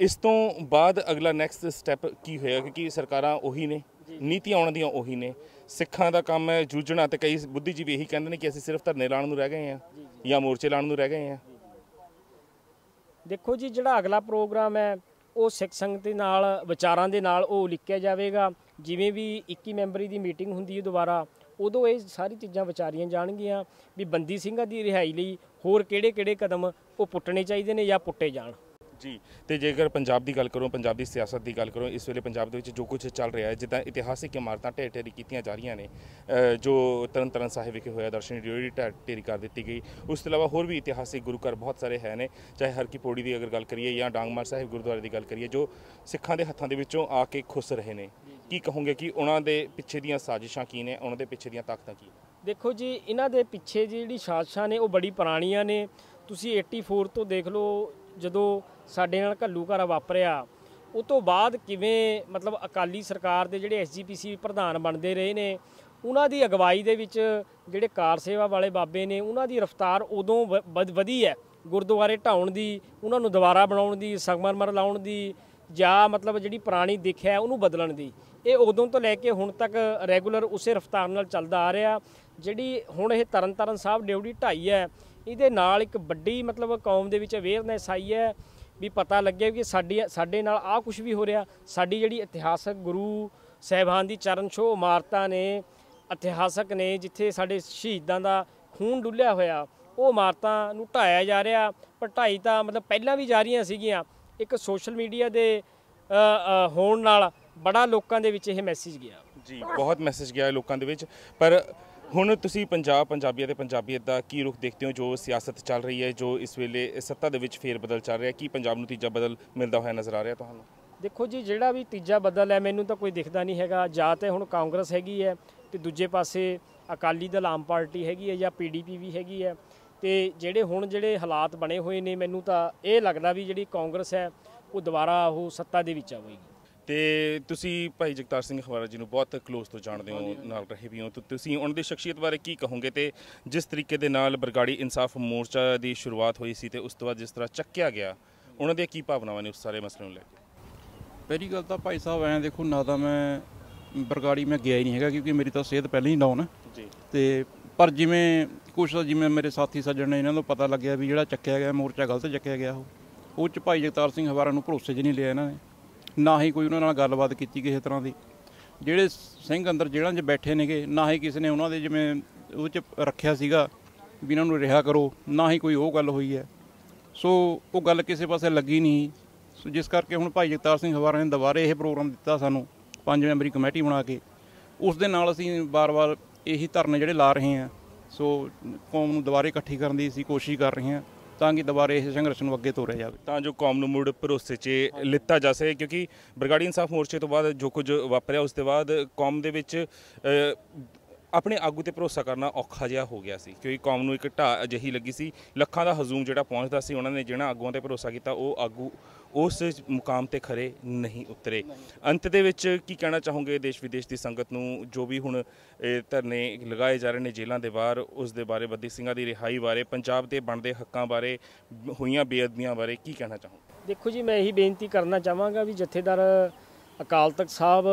ਇਸ ਤੋਂ ਬਾਅਦ ਅਗਲਾ ਨੈਕਸਟ ਸਟੈਪ ਕੀ ਹੋਏਗਾ? ਕਿਉਂਕਿ ਸਰਕਾਰਾਂ ਉਹੀ ਨੇ ਨੀਤੀਆਂ ਆਉਣ ਦੀਆਂ ਉਹੀ ਨੇ। ਸਿੱਖਾਂ ਦਾ ਕੰਮ ਹੈ ਜੂਝਣਾ ਤੇ ਕਈ ਬੁੱਧੀਜੀਵੀ ਇਹੀ ਕਹਿੰਦੇ ਨੇ ਕਿ ਅਸੀਂ ਸਿਰਫ ਧਰਨੇ ਲਾਉਣ ਨੂੰ ਰਹਿ ਗਏ ਹਾਂ ਜਾਂ ਮੋਰਚੇ ਲਾਉਣ ਨੂੰ ਰਹਿ ਗਏ ਹਾਂ। ਦੇਖੋ ਜੀ ਜਿਹੜਾ ਅਗਲਾ ਪ੍ਰੋਗਰਾਮ ਹੈ ਉਹ ਸਿੱਖ ਸੰਗਤ ਦੇ ਨਾਲ ਵਿਚਾਰਾਂ ਦੇ ਨਾਲ ਉਹ ਲਿਖਿਆ ਜਾਵੇਗਾ। ਜਿਵੇਂ ਵੀ 21 ਮੈਂਬਰੀ ਦੀ ਮੀਟਿੰਗ ਹੁੰਦੀ ਹੈ ਦੁਬਾਰਾ ਉਦੋਂ ਇਹ ਸਾਰੀ ਚੀਜ਼ਾਂ ਵਿਚਾਰੀਆਂ ਜਾਣਗੀਆਂ ਵੀ ਬੰਦੀ ਸਿੰਘਾਂ ਦੀ ਰਿਹਾਈ ਲਈ ਹੋਰ ਕਿਹੜੇ-ਕਿਹੜੇ ਕਦਮ ਉਹ ਪੁੱਟਣੇ ਚਾਹੀਦੇ ਨੇ ਜਾਂ ਪੁੱਟੇ ਜਾਣ। ਜੀ। ਤੇ ਜੇਕਰ ਪੰਜਾਬ ਦੀ ਗੱਲ ਕਰੋ, ਪੰਜਾਬ ਦੀ ਸਿਆਸਤ ਦੀ ਗੱਲ ਕਰੋ, ਇਸ ਵੇਲੇ ਪੰਜਾਬ ਦੇ ਵਿੱਚ ਜੋ ਕੁਝ ਚੱਲ ਰਿਹਾ ਹੈ, ਜਿੱਦਾਂ ਇਤਿਹਾਸਿਕ ਇਮਾਰਤਾਂ ਢੇਰ ਢੇਰੀ ਕੀਤੀਆਂ ਜਾ ਰਹੀਆਂ ਨੇ ਜੋ ਤਰਨ ਤਰਨਤਾਰਨ ਸਾਹਿਬ ਵਿਖੇ ਹੋਇਆ, ਦਰਸ਼ਨ ਡਿਓੜੀ ਢੇਰੀ ਕਰ ਦਿੱਤੀ ਗਈ। ਉਸ ਤੋਂ ਇਲਾਵਾ ਹੋਰ ਵੀ ਇਤਿਹਾਸਿਕ ਗੁਰੂ ਘਰ ਬਹੁਤ ਸਾਰੇ ਹੈ ਨੇ, ਚਾਹੇ ਹਰ ਕੀ ਪੌੜੀ ਦੀ ਅਗਰ ਗੱਲ ਕਰੀਏ ਜਾਂ ਡਾਂਗਮਾਰ ਸਾਹਿਬ ਗੁਰਦੁਆਰੇ ਦੀ ਗੱਲ ਕਰੀਏ, ਜੋ ਸਿੱਖਾਂ ਦੇ ਹੱਥਾਂ ਦੇ ਵਿੱਚੋਂ ਆ ਕੇ ਖੁੱਸ ਰਹੇ ਨੇ। ਕੀ ਕਹੋਗੇ ਕਿ ਉਹਨਾਂ ਦੇ ਪਿੱਛੇ ਦੀਆਂ ਸਾਜ਼ਿਸ਼ਾਂ ਕੀ ਨੇ, ਉਹਨਾਂ ਦੇ ਪਿੱਛੇ ਦੀਆਂ ਤਾਕਤਾਂ ਕੀ ਨੇ? ਦੇਖੋ ਜੀ, ਇਹਨਾਂ ਦੇ ਪਿੱਛੇ ਜਿਹੜੀ ਸਾਜ਼ਿਸ਼ਾਂ ਨੇ, ਉਹ ਬੜੀ ਪੁਰਾਣੀਆਂ ਨੇ। ਤੁਸੀਂ 84 ਤੋਂ ਦੇਖ ਲਓ ਜਦੋਂ ਸਾਡੇ ਨਾਲ ਘੱਲੂ ਘੱਲੂਘਾਰਾ ਵਾਪਰਿਆ ਉਹ ਤੋਂ ਬਾਅਦ ਕਿਵੇਂ ਮਤਲਬ ਅਕਾਲੀ ਸਰਕਾਰ ਦੇ ਜਿਹੜੇ ਐਸਜੀਪੀਸੀ ਪ੍ਰਧਾਨ ਬਣਦੇ ਰਹੇ ਨੇ, ਉਹਨਾਂ ਦੀ ਅਗਵਾਈ ਦੇ ਵਿੱਚ ਜਿਹੜੇ ਕਾਰ ਸੇਵਾ ਵਾਲੇ ਬਾਬੇ ਨੇ, ਉਹਨਾਂ ਦੀ ਰਫ਼ਤਾਰ ਉਦੋਂ ਵ- ਵਧ- ਵਧੀ ਹੈ। ਗੁਰਦੁਆਰੇ ਢਾਉਣ ਦੀ, ਉਹਨਾਂ ਨੂੰ ਦੁਬਾਰਾ ਬਣਾਉਣ ਦੀ, ਸੰਗਮਰਮਰ ਲਾਉਣ ਦੀ, ਜਾਂ ਮਤਲਬ ਜਿਹੜੀ ਪੁਰਾਣੀ ਦਿੱਖ ਹੈ, ਉਹਨੂੰ ਬਦਲਣ ਦੀ। ਇਹ ਉਦੋਂ ਤੋਂ ਲੈ ਕੇ ਹੁਣ ਤੱਕ ਰੈਗੂਲਰ ਉਸੇ ਰਫ਼ਤਾਰ ਨਾਲ ਚੱਲਦਾ ਆ ਰਿਹਾ, ਜਿਹੜੀ ਹੁਣ ਇਹ ਤਰਨਤਾਰਨ ਸਾਹਿਬ ਡਿਊਟੀ ਢਾਈ ਹੈ ਇਹਦੇ ਨਾਲ ਇੱਕ ਵੱਡੀ ਮਤਲਬ ਕੌਮ ਦੇ ਵਿੱਚ ਅਵੇਅਰਨੈਸ ਆਈ ਹੈ ਵੀ ਪਤਾ ਲੱਗਿਆ ਕਿ ਸਾਡੀ ਸਾਡੇ ਨਾਲ ਆਹ ਕੁਝ ਵੀ ਹੋ ਰਿਹਾ। ਸਾਡੀ ਜਿਹੜੀ ਇਤਿਹਾਸਕ ਗੁਰੂ ਸਹਿਬਾਨ ਦੀ ਚਰਨ ਛੋਹ ਇਮਾਰਤਾਂ ਨੇ, ਇਤਿਹਾਸਕ ਨੇ, ਜਿੱਥੇ ਸਾਡੇ ਸ਼ਹੀਦਾਂ ਦਾ ਖੂਨ ਡੁੱਲਿਆ ਹੋਇਆ, ਉਹ ਇਮਾਰਤਾਂ ਨੂੰ ਢਾਇਆ ਜਾ ਰਿਹਾ। ਪਰ ਢਾਈ ਤਾਂ ਮਤਲਬ ਪਹਿਲਾਂ ਵੀ ਜਾ ਰਹੀਆਂ ਸੀਗੀਆਂ। ਇੱਕ ਸੋਸ਼ਲ ਮੀਡੀਆ ਦੇ ਹੋਣ ਨਾਲ ਬੜਾ ਲੋਕਾਂ ਦੇ ਵਿੱਚ ਇਹ ਮੈਸੇਜ ਗਿਆ। ਜੀ, ਬਹੁਤ ਮੈਸੇਜ ਗਿਆ ਲੋਕਾਂ ਦੇ ਵਿੱਚ। ਪਰ ਹੁਣ ਤੁਸੀਂ ਪੰਜਾਬ ਪੰਜਾਬੀਅਤ ਤੇ ਪੰਜਾਬੀਅਤ ਦਾ ਕੀ ਰੁਖ ਦੇਖਦੇ ਹੋ? ਜੋ ਸਿਆਸਤ ਚੱਲ ਰਹੀ ਹੈ, ਜੋ ਇਸ ਵੇਲੇ ਸੱਤਾ ਦੇ ਵਿੱਚ ਫੇਰ ਬਦਲ ਚੱਲ ਰਿਹਾ, ਕੀ ਪੰਜਾਬ ਨੂੰ ਤੀਜਾ ਬਦਲ ਮਿਲਦਾ ਹੋਇਆ ਨਜ਼ਰ ਆ ਰਿਹਾ ਤੁਹਾਨੂੰ? ਦੇਖੋ ਜੀ, ਜਿਹੜਾ ਵੀ ਤੀਜਾ ਬਦਲ ਹੈ, ਮੈਨੂੰ ਤਾਂ ਕੋਈ ਦਿਖਦਾ ਨਹੀਂ ਹੈਗਾ। ਜਾਂ ਤੇ ਹੁਣ ਕਾਂਗਰਸ ਹੈਗੀ ਹੈ ਤੇ ਦੂਜੇ ਪਾਸੇ ਅਕਾਲੀ ਦਲ ਆਮ ਪਾਰਟੀ ਹੈਗੀ ਹੈ ਜਾਂ ਪੀਡੀਪੀ ਵੀ ਹੈਗੀ ਹੈ। ਤੇ ਜਿਹੜੇ ਹੁਣ ਜਿਹੜੇ ਹਾਲਾਤ ਬਣੇ ਹੋਏ ਨੇ, ਮੈਨੂੰ ਤਾਂ ਇਹ ਲੱਗਦਾ ਵੀ ਜਿਹੜੀ ਕਾਂਗਰਸ ਹੈ, ਉਹ ਦੁਬਾਰਾ ਉਹ ਸੱਤਾ ਦੇ ਵਿੱਚ ਆਵੇਗੀ। ਤੇ ਤੁਸੀਂ ਭਾਈ ਜਗਤਾਰ ਸਿੰਘ ਖਵਾਰਾ ਜੀ ਨੂੰ ਬਹੁਤ ਕਲੋਜ਼ ਤੋਂ ਜਾਣਦੇ ਹੋ ਨਾਲ ਰਹੇ ਵੀ ਹੋ। ਤੇ ਤੁਸੀਂ ਉਹਨਾਂ ਦੀ ਸ਼ਖਸੀਅਤ ਬਾਰੇ ਕੀ ਕਹੋਗੇ ਤੇ ਜਿਸ ਤਰੀਕੇ ਦੇ ਨਾਲ ਬਰਗਾੜੀ ਇਨਸਾਫ ਮੋਰਚਾ ਦੀ ਸ਼ੁਰੂਆਤ ਹੋਈ ਸੀ ਤੇ ਉਸ ਤੋਂ ਬਾਅਦ ਜਿਸ ਤਰ੍ਹਾਂ ਚੱਕਿਆ ਗਿਆ ਉਹਨਾਂ ਦੀਆਂ ਕੀ ਭਾਵਨਾਵਾਂ ਨੇ ਉਸ ਸਾਰੇ ਮਸਲੇ ਨੂੰ ਲੈ ਕੇ? ਪਹਿਲੀ ਗੱਲ ਤਾਂ ਭਾਈ ਸਾਹਿਬ ਐਂ ਦੇਖੋ ਨਾ ਤਾਂ ਮੈਂ ਬਰਗਾੜੀ ਮੈਂ ਗਿਆ ਹੀ ਨਹੀਂ ਹੈਗਾ ਕਿਉਂਕਿ ਮੇਰੀ ਤਾਂ ਸਿਹਤ ਪਹਿਲਾਂ ਹੀ ਡਾਊਨ ਹੈ ਜੀ। ਤੇ ਪਰ ਜਿਵੇਂ ਕੁਛ ਜਿਵੇਂ ਮੇਰੇ ਸਾਥੀ ਸੱਜਣ ਨੇ ਇਹਨਾਂ ਨੂੰ ਪਤਾ ਲੱਗਿਆ ਵੀ ਜਿਹੜਾ ਚੱਕਿਆ ਗਿਆ ਮੋਰਚਾ ਗਲਤ ਚੱਕਿਆ ਗਿਆ ਉਹ ਉਹ ਚ ਭਾਈ ਜਗਤਾਰ ਸਿੰਘ ਹਵਾਰਾ ਨੂੰ ਭਰੋਸੇ 'ਚ ਨਹੀਂ ਲਿਆ ਇਹਨਾਂ ਨੇ। ਨਾ ਹੀ ਕੋਈ ਉਹਨਾਂ ਨਾਲ ਗੱਲਬਾਤ ਕੀਤੀ ਕਿਸੇ ਤਰ੍ਹਾਂ ਦੀ। ਜਿਹੜੇ ਸਿੰਘ ਅੰਦਰ ਜੇਲ੍ਹਾਂ 'ਚ ਬੈਠੇ ਨੇਗੇ, ਨਾ ਹੀ ਕਿਸੇ ਨੇ ਉਹਨਾਂ ਦੇ ਜਿਵੇਂ ਉਹ 'ਚ ਰੱਖਿਆ ਸੀਗਾ ਵੀ ਇਹਨਾਂ ਨੂੰ ਰਿਹਾ ਕਰੋ, ਨਾ ਹੀ ਕੋਈ ਉਹ ਗੱਲ ਹੋਈ ਹੈ। ਸੋ ਉਹ ਗੱਲ ਕਿਸੇ ਪਾਸੇ ਲੱਗੀ ਨਹੀਂ। ਸੋ ਜਿਸ ਕਰਕੇ ਹੁਣ ਭਾਈ ਜਗਤਾਰ ਸਿੰਘ ਹਵਾਰਾ ਨੇ ਦੁਬਾਰੇ ਇਹ ਪ੍ਰੋਗਰਾਮ ਦਿੱਤਾ ਸਾਨੂੰ ਪੰਜ ਮੈਂਬਰੀ ਕਮੇਟੀ ਬਣਾ ਕੇ। ਉਸ ਦੇ ਨਾਲ ਅਸੀਂ ਬਾਰ-ਬਾਰ ਇਹੀ ਧਰਨੇ ਜਿਹੜੇ ਲਾ ਰਹੇ ਹਾਂ। ਸੋ ਕੌਮ ਨੂੰ ਦੁਬਾਰੇ ਇਕੱਠੀ ਕਰਨ ਦੀ ਅਸੀਂ ਕੋਸ਼ਿਸ਼ ਕਰ ਰਹੇ ਹਾਂ। ਤਾਂ ਕਿ ਦੁਬਾਰੇ ਇਸ ਸੰਘਰਸ਼ ਨੂੰ ਅੱਗੇ ਤੋਰਿਆ ਜਾਵੇ। ਤਾਂ ਜੋ ਕੌਮ ਨੂੰ ਮੁੜ ਭਰੋਸੇ 'ਚ ਲਿੱਤਾ ਜਾ ਸਕੇ, ਕਿਉਂਕਿ ਬਰਗਾੜੀ ਇਨਸਾਫ ਮੋਰਚੇ ਤੋਂ ਬਾਅਦ ਜੋ ਕੁਝ ਵਾਪਰਿਆ, ਉਸ ਤੋਂ ਬਾਅਦ ਕੌਮ ਦੇ ਵਿੱਚ ਆਪਣੇ ਆਗੂ ਤੇ ਭਰੋਸਾ ਕਰਨਾ ਔਖਾ ਜਿਹਾ ਹੋ ਗਿਆ ਸੀ, ਕਿਉਂਕਿ ਕੌਮ ਨੂੰ ਇੱਕ ਢਾਹ ਅਜਿਹੀ ਲੱਗੀ ਸੀ, ਲੱਖਾਂ ਦਾ ਹਜ਼ੂਮ ਜਿਹੜਾ ਪਹੁੰਚਦਾ ਸੀ, ਉਹਨਾਂ ਨੇ ਜਿਹੜਾ ਆਗੂਆਂ ਤੇ ਭਰੋਸਾ ਕੀਤਾ, ਉਹ ਆਗੂ ਉਸ ਮੁਕਾਮ ਤੇ ਖਰੇ ਨਹੀਂ ਉਤਰੇ। ਅੰਤ ਦੇ ਵਿੱਚ ਕੀ ਕਹਿਣਾ ਚਾਹੋਗੇ ਦੇਸ਼ ਵਿਦੇਸ਼ ਦੀ ਸੰਗਤ ਨੂੰ? ਜੋ ਵੀ ਹੁਣ ਧਰਨੇ ਲਗਾਏ ਜਾ ਰਹੇ ਨੇ ਜੇਲ੍ਹਾਂ ਦੇ ਬਾਹਰ, ਉਸ ਦੇ ਬਾਰੇ, ਬੱਦੀ ਸਿੰਘਾਂ ਦੀ ਰਿਹਾਈ ਬਾਰੇ, ਪੰਜਾਬ ਦੇ ਬਣਦੇ ਹੱਕਾਂ ਬਾਰੇ, ਹੋਈਆਂ ਬੇਅਦਬੀਆਂ ਬਾਰੇ ਕੀ ਕਹਿਣਾ ਚਾਹੋਗੇ? ਦੇਖੋ ਜੀ, ਮੈਂ ਇਹੀ ਬੇਨਤੀ ਕਰਨਾ ਚਾਹਾਂਗਾ ਵੀ ਜਥੇਦਾਰ ਅਕਾਲ ਤਖਤ ਸਾਹਿਬ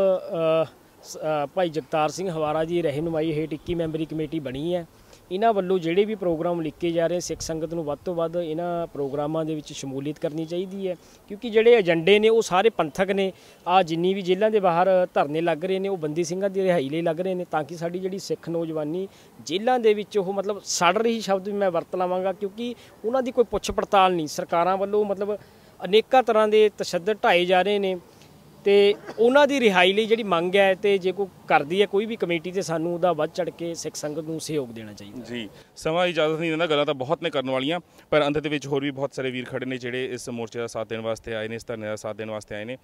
ਭਾਈ ਜਗਤਾਰ ਸਿੰਘ ਹਵਾਰਾ ਜੀ ਰਹਿਨੁਮਾਈ ਹੇਠ 21 ਮੈਂਬਰੀ ਕਮੇਟੀ ਬਣੀ ਹੈ। ਇਹਨਾਂ ਵੱਲੋਂ ਜਿਹੜੇ ਵੀ ਪ੍ਰੋਗਰਾਮ ਲਿਖੇ ਜਾ ਰਹੇ ਸਿੱਖ ਸੰਗਤ ਨੂੰ ਵੱਧ ਤੋਂ ਵੱਧ ਇਹਨਾਂ ਪ੍ਰੋਗਰਾਮਾਂ ਦੇ ਵਿੱਚ ਸ਼ਮੂਲੀਅਤ ਕਰਨੀ ਚਾਹੀਦੀ ਹੈ। ਕਿਉਂਕਿ ਜਿਹੜੇ ਏਜੰਡੇ ਨੇ, ਉਹ ਸਾਰੇ ਪੰਥਕ ਨੇ। ਆ ਜਿੰਨੀ ਵੀ ਜੇਲ੍ਹਾਂ ਦੇ ਬਾਹਰ ਧਰਨੇ ਲੱਗ ਰਹੇ ਨੇ, ਉਹ ਬੰਦੀ ਸਿੰਘਾਂ ਦੀ ਰਿਹਾਈ ਲਈ ਲੱਗ ਰਹੇ ਨੇ ਤਾਂ ਕਿ ਸਾਡੀ ਜਿਹੜੀ ਸਿੱਖ ਨੌਜਵਾਨੀ ਜੇਲ੍ਹਾਂ ਦੇ ਵਿੱਚ ਉਹ ਮਤਲਬ ਸੜ ਰਹੀ ਸ਼ਬਦ ਵੀ ਮੈਂ ਵਰਤ ਲਵਾਂਗਾ, ਕਿਉਂਕਿ ਉਹਨਾਂ ਦੀ ਕੋਈ ਪੁੱਛ ਪੜਤਾਲ ਨਹੀਂ। ਸਰਕਾਰਾਂ ਵੱਲੋਂ ਮਤਲਬ ਅਨੇਕਾਂ ਤਰ੍ਹਾਂ ਦੇ ਤਸ਼ੱਦਦ ਢਾਏ ਜਾ ਰਹੇ ਨੇ। ਤੇ ਉਹਨਾਂ ਦੀ ਰਿਹਾਈ ਲਈ ਜਿਹੜੀ ਮੰਗ ਹੈ ਤੇ ਜੇ ਕੋਈ ਕਰਦੀ ਹੈ ਕੋਈ ਵੀ ਕਮੇਟੀ ਤੇ ਸਾਨੂੰ ਉਹਦਾ ਵੱਧ ਚੜ ਕੇ ਸਿੱਖ ਸੰਗਤ ਨੂੰ ਸਹਿਯੋਗ ਦੇਣਾ ਚਾਹੀਦਾ ਜੀ ਸਮਾਂ ਇਜਾਜ਼ਤ ਨਹੀਂ ਦਿੰਦਾ ਗੱਲਾਂ ਤਾਂ ਬਹੁਤ ਨੇ ਕਰਨ ਵਾਲੀਆਂ ਪਰ ਅੰਤ ਦੇ ਵਿੱਚ ਹੋਰ ਵੀ ਬਹੁਤ ਸਾਰੇ ਵੀਰ ਖੜੇ ਨੇ ਜਿਹੜੇ ਇਸ ਮੋਰਚੇ ਦਾ ਸਾਥ ਦੇਣ ਵਾਸਤੇ ਆਏ ਨੇ ਇਸ ਧਰਨੇ ਦਾ ਸਾਥ ਦੇਣ ਵਾਸਤੇ ਆਏ ਨੇ।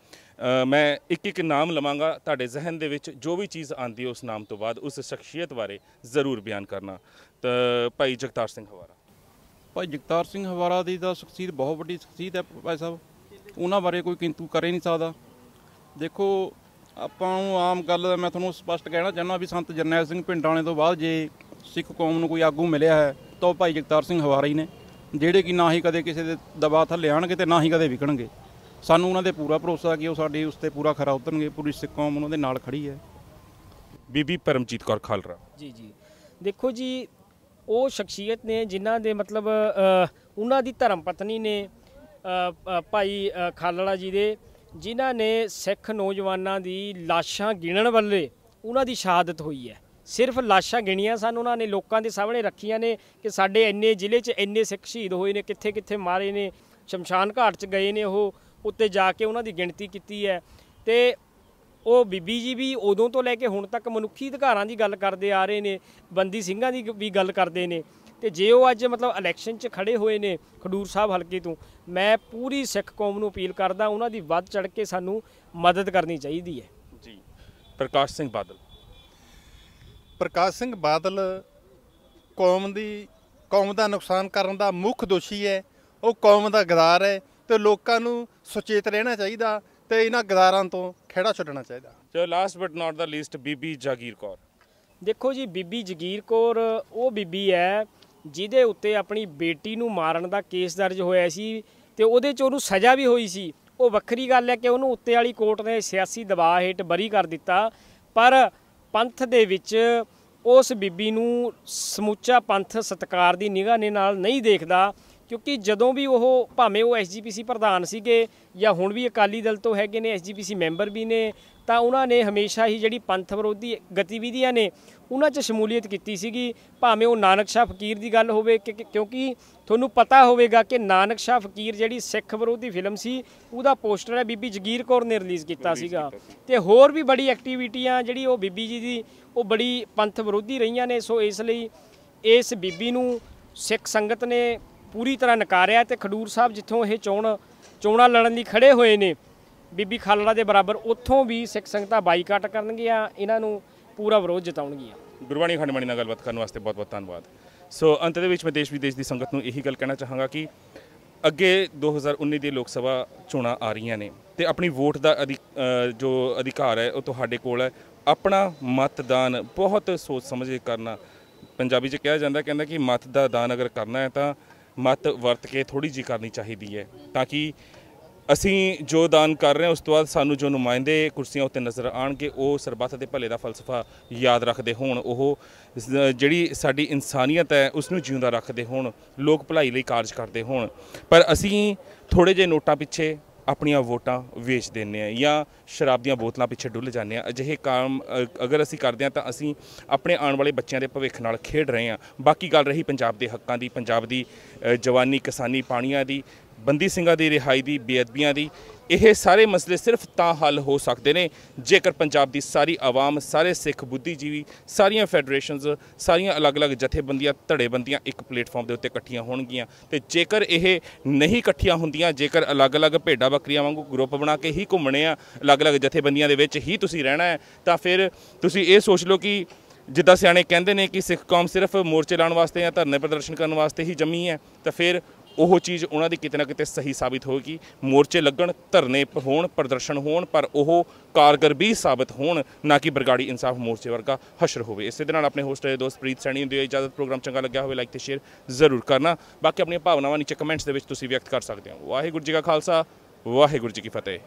ਮੈਂ ਇੱਕ ਇੱਕ ਨਾਮ ਲਵਾਂਗਾ ਤੁਹਾਡੇ ਜ਼ਿਹਨ ਦੇ ਵਿੱਚ ਜੋ ਵੀ ਚੀਜ਼ ਆਂਦੀ ਹੈ ਉਸ ਨਾਮ ਤੋਂ ਬਾਅਦ ਉਸ ਸ਼ਖਸੀਅਤ ਬਾਰੇ ਜ਼ਰੂਰ ਬਿਆਨ ਕਰਨਾ। ਤਾਂ ਭਾਈ ਜਗਤਾਰ ਸਿੰਘ ਹਵਾਰਾ। ਭਾਈ ਜਗਤਾਰ ਸਿੰਘ ਹਵਾਰਾ ਦੀ ਤਾਂ ਸ਼ਖਸੀਅਤ ਬਹੁਤ ਵੱਡੀ ਸ਼ਖਸੀਅਤ ਹੈ ਭਾਈ ਸਾਹਿਬ। ਉਹਨਾਂ ਬਾਰੇ ਕੋਈ ਕਿੰਤੂ ਕਰ ਹੀ ਨਹੀਂ ਸਕਦਾ। ਦੇਖੋ ਆਪਾਂ ਨੂੰ ਆਮ ਗੱਲ ਮੈਂ ਤੁਹਾਨੂੰ ਸਪਸ਼ਟ ਕਹਿਣਾ ਚਾਹੁੰਦਾ ਵੀ ਸੰਤ ਜਰਨੈਲ ਸਿੰਘ ਪਿੰਡਾਣੇ ਤੋਂ ਬਾਅਦ ਜੇ ਸਿੱਖ ਕੌਮ ਨੂੰ ਕੋਈ ਆਗੂ ਮਿਲਿਆ ਹੈ ਤਾਂ ਉਹ ਭਾਈ ਜਗਤਾਰ ਸਿੰਘ ਹਵਾਰਾ ਨੇ ਜਿਹੜੇ ਕਿ ਨਾ ਹੀ ਕਦੇ ਕਿਸੇ ਦੇ ਦਬਾਅ ਥੱਲੇ ਆਣਗੇ ਤੇ ਨਾ ਹੀ ਕਦੇ ਵਿਕਣਗੇ। ਸਾਨੂੰ ਉਹਨਾਂ ਦੇ ਪੂਰਾ ਭਰੋਸਾ ਕਿ ਉਹ ਸਾਡੀ ਉਸ ਤੇ ਪੂਰਾ ਖਰਾ ਉਤਰਨਗੇ ਪੂਰੀ ਸਿੱਖ ਕੌਮ ਉਹਨਾਂ ਦੇ ਨਾਲ ਖੜੀ ਹੈ। ਬੀਬੀ ਪਰਮਜੀਤ ਕੌਰ ਖਾਲਰਾ। ਜੀ ਜੀ। ਦੇਖੋ ਜੀ ਉਹ ਸ਼ਖਸੀਅਤ ਨੇ ਜਿਨ੍ਹਾਂ ਦੇ ਮਤਲਬ ਉਹਨਾਂ ਦੀ ਧਰਮ ਪਤਨੀ ਨੇ ਭਾਈ ਖਾਲੜਾ ਜੀ ਦੇ ਜਿਨ੍ਹਾਂ ਨੇ ਸਿੱਖ ਨੌਜਵਾਨਾਂ ਦੀ ਲਾਸ਼ਾਂ ਗਿਣਨ ਵੱਲੇ ਉਹਨਾਂ ਦੀ ਸ਼ਹਾਦਤ ਹੋਈ ਹੈ। ਸਿਰਫ ਲਾਸ਼ਾਂ ਗਿਣੀਆਂ ਸਨ ਉਹਨਾਂ ਨੇ, ਲੋਕਾਂ ਦੇ ਸਾਹਮਣੇ ਰੱਖੀਆਂ ਨੇ ਕਿ ਸਾਡੇ ਇੰਨੇ ਜ਼ਿਲ੍ਹੇ 'ਚ ਇੰਨੇ ਸਿੱਖ ਸ਼ਹੀਦ ਹੋਏ ਨੇ ਕਿੱਥੇ ਕਿੱਥੇ ਮਾਰੇ ਨੇ, ਸ਼ਮਸ਼ਾਨ ਘਾਟ 'ਚ ਗਏ ਨੇ ਉਹ, ਉੱਤੇ ਜਾ ਕੇ ਉਹਨਾਂ ਦੀ ਗਿਣਤੀ ਕੀਤੀ ਹੈ। ਤੇ ਉਹ ਬੀਬੀ ਜੀ ਵੀ ਉਦੋਂ ਤੋਂ ਲੈ ਕੇ ਹੁਣ ਤੱਕ ਮਨੁੱਖੀ ਅਧਿਕਾਰਾਂ ਦੀ ਗੱਲ ਕਰਦੇ ਆ ਰਹੇ ਨੇ, ਬੰਦੀ ਸਿੰਘਾਂ ਦੀ ਵੀ ਗੱਲ ਕਰਦੇ ਨੇ। ਤੇ ਜੇ ਉਹ ਅੱਜ ਮਤਲਬ ਇਲੈਕਸ਼ਨ 'ਚ ਖੜੇ ਹੋਏ ਨੇ ਖਡੂਰ ਸਾਹਿਬ ਹਲਕੇ ਤੋਂ ਮੈਂ ਪੂਰੀ ਸਿੱਖ ਕੌਮ ਨੂੰ ਅਪੀਲ ਕਰਦਾ ਉਹਨਾਂ ਦੀ ਵੱਧ ਚੜ ਕੇ ਸਾਨੂੰ ਮਦਦ ਕਰਨੀ ਚਾਹੀਦੀ ਹੈ। ਜੀ ਪ੍ਰਕਾਸ਼ ਸਿੰਘ ਬਾਦਲ। ਪ੍ਰਕਾਸ਼ ਸਿੰਘ ਬਾਦਲ ਕੌਮ ਦੀ ਕੌਮ ਦਾ ਨੁਕਸਾਨ ਕਰਨ ਦਾ ਮੁੱਖ ਦੋਸ਼ੀ ਹੈ ਉਹ ਕੌਮ ਦਾ ਗਦਾਰ ਹੈ ਤੇ ਲੋਕਾਂ ਨੂੰ ਸੁਚੇਤ ਰਹਿਣਾ ਚਾਹੀਦਾ ਤੇ ਇਹਨਾਂ ਗਦਾਰਾਂ ਤੋਂ ਖਿਹੜਾ ਛੱਡਣਾ ਚਾਹੀਦਾ। ਚਲੋ last but not the least Bibi Jagir Kaur. ਦੇਖੋ ਜੀ ਬੀਬੀ ਜਗੀਰ ਕੌਰ ਉਹ ਬੀਬੀ ਹੈ ਜਿਹਦੇ ਉੱਤੇ ਆਪਣੀ ਬੇਟੀ ਨੂੰ ਮਾਰਨ ਦਾ ਕੇਸ ਦਰਜ ਹੋਇਆ ਸੀ ਤੇ ਉਹਦੇ 'ਚ ਉਹਨੂੰ ਸਜ਼ਾ ਵੀ ਹੋਈ ਸੀ। ਉਹ ਵੱਖਰੀ ਗੱਲ ਹੈ ਕਿ ਉਹਨੂੰ ਉੱਤੇ ਵਾਲੀ ਕੋਰਟ ਨੇ ਸਿਆਸੀ ਦਬਾਅ ਹੇਠ ਬਰੀ ਕਰ ਦਿੱਤਾ, ਪਰ ਪੰਥ ਦੇ ਵਿੱਚ ਉਸ ਬੀਬੀ ਨੂੰ ਸਮੁੱਚਾ ਪੰਥ ਸਤਕਾਰ ਦੀ ਨਿਗਾਹ ਨੇ ਨਾਲ ਨਹੀਂ ਦੇਖਦਾ। ਕਿਉਂਕਿ ਜਦੋਂ ਵੀ ਉਹ ਭਾਵੇਂ ਉਹ ਐਸਜੀਪੀਸੀ ਪ੍ਰਧਾਨ ਸੀਗੇ ਜਾਂ ਹੁਣ ਵੀ ਅਕਾਲੀ ਦਲ ਤੋਂ ਹੈਗੇ ਨੇ ਐਸਜੀਪੀਸੀ ਮੈਂਬਰ ਵੀ ਨੇ ਤਾਂ ਉਹਨਾਂ ਨੇ ਹਮੇਸ਼ਾ ਹੀ ਜਿਹੜੀ ਪੰਥ ਵਿਰੋਧੀ ਗਤੀਵਿਧੀਆਂ ਨੇ ਉਹਨਾਂ 'ਚ ਸ਼ਮੂਲੀਅਤ ਕੀਤੀ ਸੀਗੀ। ਭਾਵੇਂ ਉਹ ਨਾਨਕ ਸ਼ਾਹ ਫਕੀਰ ਦੀ ਗੱਲ ਹੋਵੇ ਕਿਉਂਕਿ ਤੁਹਾਨੂੰ ਪਤਾ ਹੋਵੇਗਾ ਕਿ ਨਾਨਕ ਸ਼ਾਹ ਫਕੀਰ ਜਿਹੜੀ ਸਿੱਖ ਵਿਰੋਧੀ ਫਿਲਮ ਸੀ ਉਹਦਾ ਪੋਸਟਰ ਹੈ ਬੀਬੀ ਜਗੀਰ ਕੌਰ ਨੇ ਰਿਲੀਜ਼ ਕੀਤਾ ਸੀਗਾ। ਤੇ ਹੋਰ ਵੀ ਬੜੀ ਐਕਟੀਵਿਟੀਆਂ ਜਿਹੜੀ ਉਹ ਬੀਬੀ ਜੀ ਦੀ ਉਹ ਬੜੀ ਪੰਥ ਵਿਰੋਧੀ ਰਹੀਆਂ ਨੇ ਸੋ ਇਸ ਲਈ ਇਸ ਬੀਬੀ ਨੂੰ ਸਿੱਖ ਸੰਗਤ ਨੇ ਪੂਰੀ ਤਰ੍ਹਾਂ ਨਕਾਰਿਆ ਤੇ ਖਡੂਰ ਸਾਹਿਬ ਜਿੱਥੋਂ ਇਹ ਚੋਣ, ਚੋਣਾਂ ਲੜਨ ਲਈ ਖੜੇ ਹੋਏ ਨੇ, ਬੀਬੀ ਖਾਲੜਾ ਦੇ ਬਰਾਬਰ, ਉੱਥੋਂ ਵੀ ਸਿੱਖ ਸੰਗਤਾਂ ਬਾਈਕਾਟ ਕਰਨਗੀਆਂ, ਇਹਨਾਂ ਨੂੰ ਪੂਰਾ ਵਿਰੋਧ ਜਤਾਉਣਗੀਆਂ। ਗੁਰਬਾਣੀ ਖੰਡਮਣੀ ਨਾਲ ਗੱਲਬਾਤ ਕਰਨ ਵਾਸਤੇ ਬਹੁਤ ਬਹੁਤ ਧੰਨਵਾਦ। ਸੋ ਅੰਤ ਦੇ ਵਿੱਚ ਮੈਂ ਦੇਸ਼ ਵਿਦੇਸ਼ ਦੀ ਸੰਗਤ ਨੂੰ ਇਹੀ ਗੱਲ ਕਹਿਣਾ ਚਾਹਾਂਗਾ ਕਿ ਅੱਗੇ 2019 ਦੀ ਲੋਕ ਸਭਾ ਚੋਣਾਂ ਆ ਰਹੀਆਂ ਨੇ ਤੇ ਆਪਣੀ ਵੋਟ ਦਾ ਅਧਿ- ਜੋ ਅਧਿਕਾਰ ਹੈ, ਉਹ ਤੁਹਾਡੇ ਕੋਲ ਹੈ। ਆਪਣਾ ਮਤਦਾਨ ਬਹੁਤ ਸੋਚ ਸਮਝ ਕੇ ਕਰਨਾ। ਪੰਜਾਬੀ 'ਚ ਕਿਹਾ ਜਾਂਦਾ, ਕਹਿੰਦਾ ਕਿ ਮਤ ਦਾ ਦਾਨ ਅਗਰ ਕਰਨਾ ਹੈ ਤਾਂ ਮਤ ਵਰਤ ਕੇ ਥੋੜੀ ਜੀ ਕਰਨੀ ਚਾਹੀਦੀ ਹੈ ਤਾਂ ਕਿ ਅਸੀਂ ਜੋ ਦਾਨ ਕਰ ਰਹੇ ਹਾਂ, ਉਸ ਤੋਂ ਬਾਅਦ ਸਾਨੂੰ ਜੋ ਨੁਮਾਇੰਦੇ ਕੁਰਸੀਆਂ ਉੱਤੇ ਨਜ਼ਰ ਆਣਗੇ ਉਹ ਸਰਬੱਤ ਦੇ ਭਲੇ ਦਾ ਫਲਸਫਾ ਯਾਦ ਰੱਖਦੇ ਹੋਣ, ਉਹ ਜਿਹੜੀ ਸਾਡੀ ਇਨਸਾਨੀਅਤ ਹੈ, ਉਸ ਨੂੰ ਜਿਉਂਦਾ ਰੱਖਦੇ ਹੋਣ, ਲੋਕ ਭਲਾਈ ਲਈ ਕਾਰਜ ਕਰਦੇ ਹੋਣ। ਪਰ ਅਸੀਂ ਥੋੜੇ ਜਿਹੇ ਨੋਟਾਂ ਪਿੱਛੇ ਆਪਣੀਆਂ ਵੋਟਾਂ ਵੇਚ ਦਿੰਨੇ ਆ ਜਾਂ ਸ਼ਰਾਬ ਦੀਆਂ ਬੋਤਲਾਂ ਪਿੱਛੇ ਡੁੱਲ ਜਾਂਦੇ ਆ ਅਜਿਹੇ ਕੰਮ ਅਗਰ ਅਸੀਂ ਕਰਦੇ ਆ ਤਾਂ ਅਸੀਂ ਆਪਣੇ ਆਉਣ ਵਾਲੇ ਬੱਚਿਆਂ ਦੇ ਭਵਿੱਖ ਨਾਲ ਖੇਡ ਰਹੇ ਆ ਬਾਕੀ ਗੱਲ ਰਹੀ ਪੰਜਾਬ ਦੇ ਹੱਕਾਂ ਦੀ, ਪੰਜਾਬ ਦੀ ਜਵਾਨੀ, ਕਿਸਾਨੀ ਪਾਣੀਆਂ ਦੀ ਬੰਦੀ ਸਿੰਘਾਂ ਦੀ ਰਿਹਾਈ ਦੀ ਬੇਅਦਬੀਆਂ ਦੀ, ਇਹ ਸਾਰੇ ਮਸਲੇ ਸਿਰਫ ਤਾਂ ਹੱਲ ਹੋ ਸਕਦੇ ਨੇ ਜੇਕਰ ਪੰਜਾਬ ਦੀ ਸਾਰੀ ਆਵਾਮ, ਸਾਰੇ ਸਿੱਖ ਬੁੱਧੀਜੀਵੀ, ਸਾਰੀਆਂ ਫੈਡਰੇਸ਼ਨਸ, ਸਾਰੀਆਂ ਅਲੱਗ-ਅਲੱਗ ਜਥੇਬੰਦੀਆਂ, ਧੜੇਬੰਦੀਆਂ ਇੱਕ ਪਲੇਟਫਾਰਮ ਦੇ ਉੱਤੇ ਇਕੱਠੀਆਂ ਹੋਣਗੀਆਂ। ਤੇ ਜੇਕਰ ਇਹ ਨਹੀਂ ਇਕੱਠੀਆਂ ਹੁੰਦੀਆਂ, ਜੇਕਰ ਅਲੱਗ-ਅਲੱਗ ਭੇਡਾਂ ਬੱਕਰੀਆਂ ਵਾਂਗੂ ਗਰੁੱਪ ਬਣਾ ਕੇ ਹੀ ਘੁੰਮਣੇ ਆ, ਅਲੱਗ-ਅਲੱਗ ਜਥੇਬੰਦੀਆਂ ਦੇ ਵਿੱਚ ਹੀ ਤੁਸੀਂ ਰਹਿਣਾ ਹੈ, ਤਾਂ ਫਿਰ ਤੁਸੀਂ ਇਹ ਸੋਚ ਲਓ ਕਿ ਜਿੱਦਾਂ ਸਿਆਣੇ ਕਹਿੰਦੇ ਨੇ ਕਿ ਸਿੱਖ ਕੌਮ ਸਿਰਫ ਮੋਰਚੇ ਲਾਉਣ ਵਾਸਤੇ ਜਾਂ ਧਰਨੇ ਪ੍ਰਦਰਸ਼ਨ ਕਰਨ ਵਾਸਤੇ ਹੀ ਜੰਮੀ ਹੈ, ਤਾਂ ਫਿਰ ਉਹ ਚੀਜ਼ ਉਹਨਾਂ ਦੀ ਕਿਤੇ ਨਾ ਕਿਤੇ ਸਹੀ ਸਾਬਿਤ ਹੋਏਗੀ। ਮੋਰਚੇ ਲੱਗਣ, ਧਰਨੇ ਹੋਣ, ਪ੍ਰਦਰਸ਼ਨ ਹੋਣ, ਪਰ ਉਹ ਕਾਰਗਰ ਵੀ ਸਾਬਿਤ ਹੋਣ, ਨਾ ਕਿ ਬਰਗਾੜੀ ਇਨਸਾਫ ਮੋਰਚੇ ਵਰਗਾ ਹਸ਼ਰ ਹੋਵੇ। ਇਸੇ ਦੇ ਨਾਲ ਆਪਣੇ ਹੋਸਟ ਦੇ ਦੋਸਤ ਪ੍ਰੀਤ ਸੈਣੀ ਨੂੰ ਇਜਾਜ਼ਤ ਪ੍ਰੋਗਰਾਮ ਚੰਗਾ ਲੱਗਿਆ ਹੋਵੇ ਲਾਈਕ ਤੇ ਸ਼ੇਅਰ ਜ਼ਰੂਰ ਕਰਨਾ। ਬਾਕੀ ਆਪਣੀਆਂ ਭਾਵਨਾਵਾਂ ਨੀਚੇ ਕਮੈਂਟਸ ਦੇ ਵਿੱਚ ਤੁਸੀਂ ਵਿਅਕਤ ਕਰ ਸਕਦੇ ਹੋ। ਵਾਹਿਗੁਰੂ ਜੀ ਕਾ ਖਾਲਸਾ, ਵਾਹਿਗੁਰੂ ਜੀ ਕੀ ਫਤਿਹ।